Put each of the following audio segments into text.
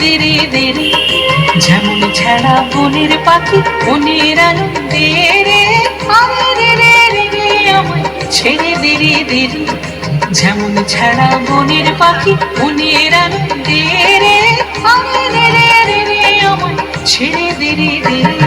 ধীরে রে দে যেমন ছাড়া বনের পাখি বনের আনন্দে রে। আরে রে রে রে আমায় ছেড়ে ধীরে দে রে। যেমন ছাড়া বনের পাখি বনের আনন্দে রে। আরে রে রে রে আমায় ছেড়ে দেরি রে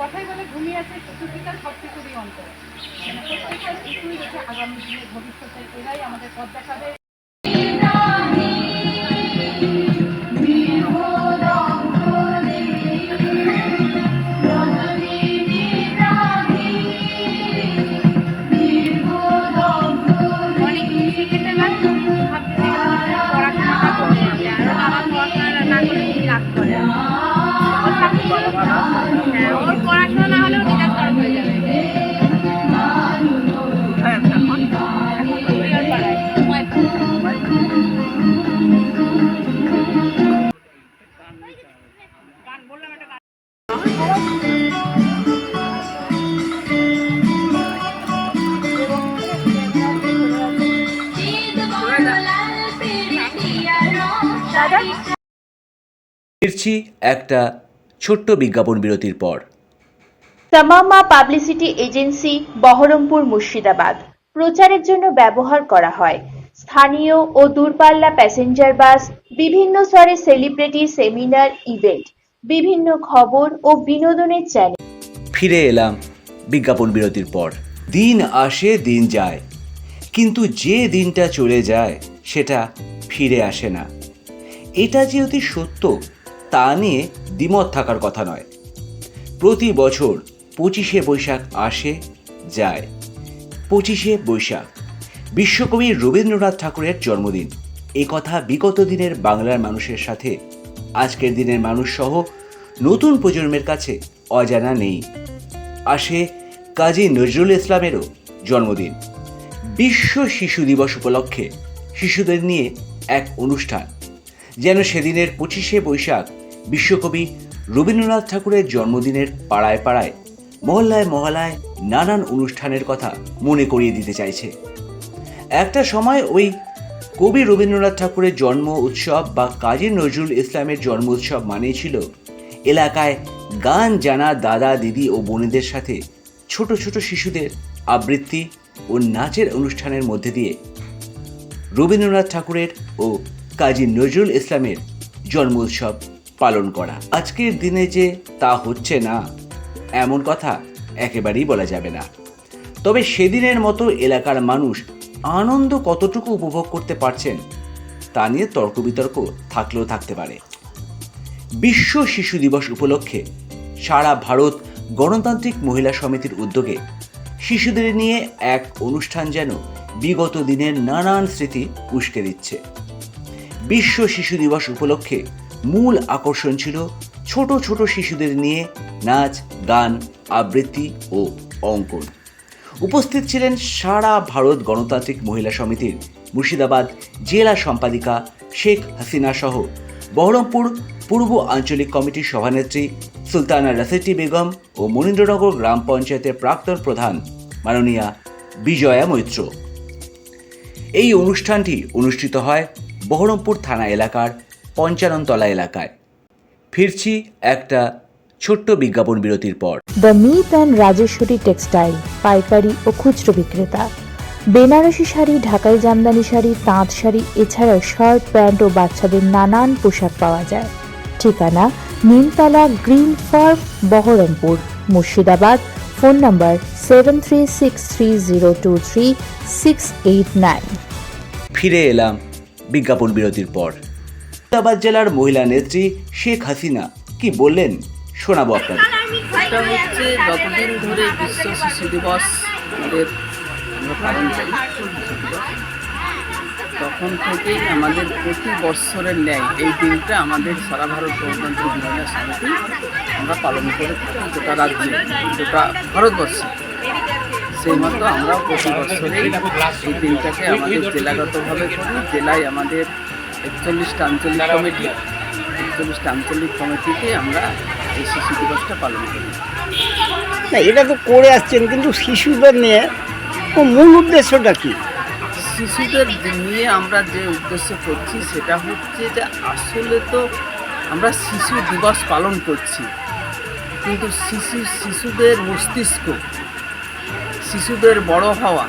কথাই বলে ঘুমিয়ে আছে চতুর্দিকার সব কিছুরই অন্তর। প্রত্যেকটা কিছুই রয়েছে আগামী দিনের ভবিষ্যতে এরাই আমাদের পথ দেখাবে। ফিরছি একটা ছোট্ট বিজ্ঞাপন বিরতির পর। তামামা পাবলিসিটি এজেন্সি বহরমপুর মুর্শিদাবাদ। প্রচারের জন্য ব্যবহার করা হয়। স্থানীয় ও দূরপাল্লা প্যাসেঞ্জার বাস বিভিন্ন স্তরে সেলিব্রিটি সেমিনার ইভেন্ট বিভিন্ন খবর ও বিনোদনের চ্যানেল ফিরে এলাম বিজ্ঞাপন বিরতির পর। দিন আসে দিন যায়। কিন্তু যে দিনটা চলে যায় সেটা ফিরে আসে না। এটা যে অতি সত্য, তা নিয়ে দ্বিমত থাকার কথা নয়। প্রতি বছর পঁচিশে বৈশাখ আসে, যায়। পঁচিশে বৈশাখ, বিশ্বকবি রবীন্দ্রনাথ ঠাকুরের জন্মদিন। এ কথা বিগত দিনের বাংলার মানুষের সাথে, আজকের দিনের মানুষ সহ নতুন প্রজন্মের কাছে অজানা নেই। আসে কাজী নজরুল ইসলামেরও জন্মদিন। বিশ্ব শিশু দিবস উপলক্ষে শিশুদের নিয়ে এক অনুষ্ঠান। যেন সেদিনের পঁচিশে বৈশাখ বিশ্বকবি রবীন্দ্রনাথ ঠাকুরের জন্মদিনের পাড়ায় পাড়ায়, মহল্লায় মহল্লায় নানান অনুষ্ঠানের কথা মনে করিয়ে দিতে চাইছে। একটা সময় ওই কবি রবীন্দ্রনাথ ঠাকুরের জন্ম উৎসব বা কাজী নজরুল ইসলামের জন্ম উৎসব মানেই ছিল এলাকায় গান জানা দাদা, দিদি ও বোনেদের সাথে ছোট ছোট শিশুদের আবৃত্তি ও নাচের অনুষ্ঠানের মধ্যে দিয়ে রবীন্দ্রনাথ ঠাকুরের ও কাজী নজরুল ইসলামের জন্ম উৎসব পালন করা। আজকের দিনে যে তা হচ্ছে না, এমন কথা একেবারেই বলা যাবে না। তবে সেদিনের মতো এলাকার মানুষ আনন্দ কতটুকু উপভোগ করতে পারছেন, তা নিয়ে তর্ক বিতর্ক থাকলেও থাকতে পারে। বিশ্ব শিশু দিবস উপলক্ষে সারা ভারত গণতান্ত্রিক মহিলা সমিতির উদ্যোগে শিশুদের নিয়ে এক অনুষ্ঠান যেন বিগত দিনের নানান স্মৃতি উস্কে দিচ্ছে। বিশ্ব শিশু দিবস উপলক্ষে মূল আকর্ষণ ছিল ছোট ছোট শিশুদের নিয়ে নাচ, গান, আবৃত্তি ও অঙ্কন। উপস্থিত ছিলেন সারা ভারত গণতান্ত্রিক মহিলা সমিতির মুর্শিদাবাদ জেলা সম্পাদিকা শেখ হাসিনা সহ বহরমপুর পূর্ব আঞ্চলিক কমিটির সভানেত্রী সুলতানা রাসেটি বেগম ও মনীন্দ্রনগর গ্রাম পঞ্চায়েতের প্রাক্তন প্রধান মাননীয়া বিজয়া মৈত্র। এই অনুষ্ঠানটি অনুষ্ঠিত হয় বহরমপুর থানা এলাকার পঞ্চাননতলা এলাকায়। ফিরছি একটা ছোট্ট বিজ্ঞাপন বিরতির পর। The Mit and Rajeshwari textile পাইকারি ও খুচরো বিক্রেতা। বেনারসি শাড়ি ঢাকাই জামদানি শাড়ি তাঁত শাড়ি এছাড়াও শার্ট প্যান্ট ও বাচ্চাদের নানান পোশাক পাওয়া যায়। ঠিকানা Nimtala green farm Baharampur Murshidabad phone number seven three six three zero two three six eight nine. ফিরে এলাম বিজ্ঞাপন বিরতির পর। মুর্শিদাবাদ জেলার মহিলা নেত্রী শেখ হাসিনা কি বললেন শোনাবো আপনাদের। এটা হচ্ছে যতদিন ধরে বিশ্ব শিশু দিবস, আমাদের আমরা পালন করি। তখন থেকেই আমাদের প্রতি বৎসরের ন্যায় এই দিনটা আমাদের সারা ভারত গণতান্ত্রিক মহিলা সমিতি আমরা পালন করে থাকি, গোটা রাজ্যে, গোটা ভারতবর্ষে। সেই মতো আমরাও প্রতি বছরেই এই দিনটাকে আমাদের জেলাগতভাবে করি। জেলায় আমাদের একচল্লিশটা আঞ্চলিক কমিটি। একচল্লিশটা আঞ্চলিক কমিটিতে আমরা এই শিশু দিবসটা পালন করি। না এটা তো করে আসছেন কিন্তু শিশুদের নিয়ে মূল উদ্দেশ্যটা কি? শিশুদের নিয়ে আমরা যে উদ্দেশ্য করছি সেটা হচ্ছে যে আসলে তো আমরা শিশু দিবস পালন করছি। কিন্তু শিশু শিশুদের মস্তিষ্ক শিশুদের বড় হওয়া।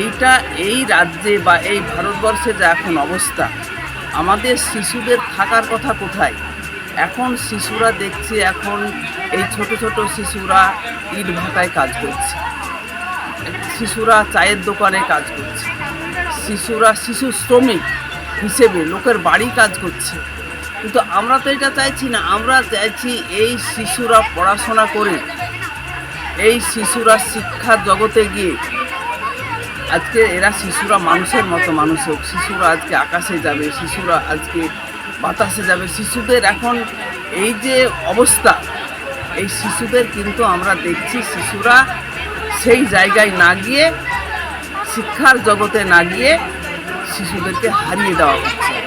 এইটা এই রাজ্যে বা এই ভারতবর্ষে যা এখন অবস্থা, আমাদের শিশুদের থাকার কথা কোথায়? এখন শিশুরা দেখছি, এখন এই ছোট ছোট শিশুরা ইট ভাটায় কাজ করছে। শিশুরা চায়ের দোকানে কাজ করছে। শিশুরা শিশু শ্রমিক হিসেবে লোকের বাড়ি কাজ করছে। কিন্তু আমরা তো এটা চাইছি না, আমরা চাইছি এই শিশুরা পড়াশোনা করে এই শিশুরা শিক্ষার জগতে গিয়ে, আজকে এরা শিশুরা মানুষের মতো মানুষ হোক, শিশুরা আজকে আকাশে যাবে, শিশুরা আজকে বাতাসে যাবে, শিশুদের এখন এই যে অবস্থা, এই শিশুদের কিন্তু আমরা দেখছি শিশুরা সেই জায়গায় না গিয়ে, শিক্ষার জগতে না গিয়ে শিশুদেরকে হারিয়ে দেওয়া হচ্ছে।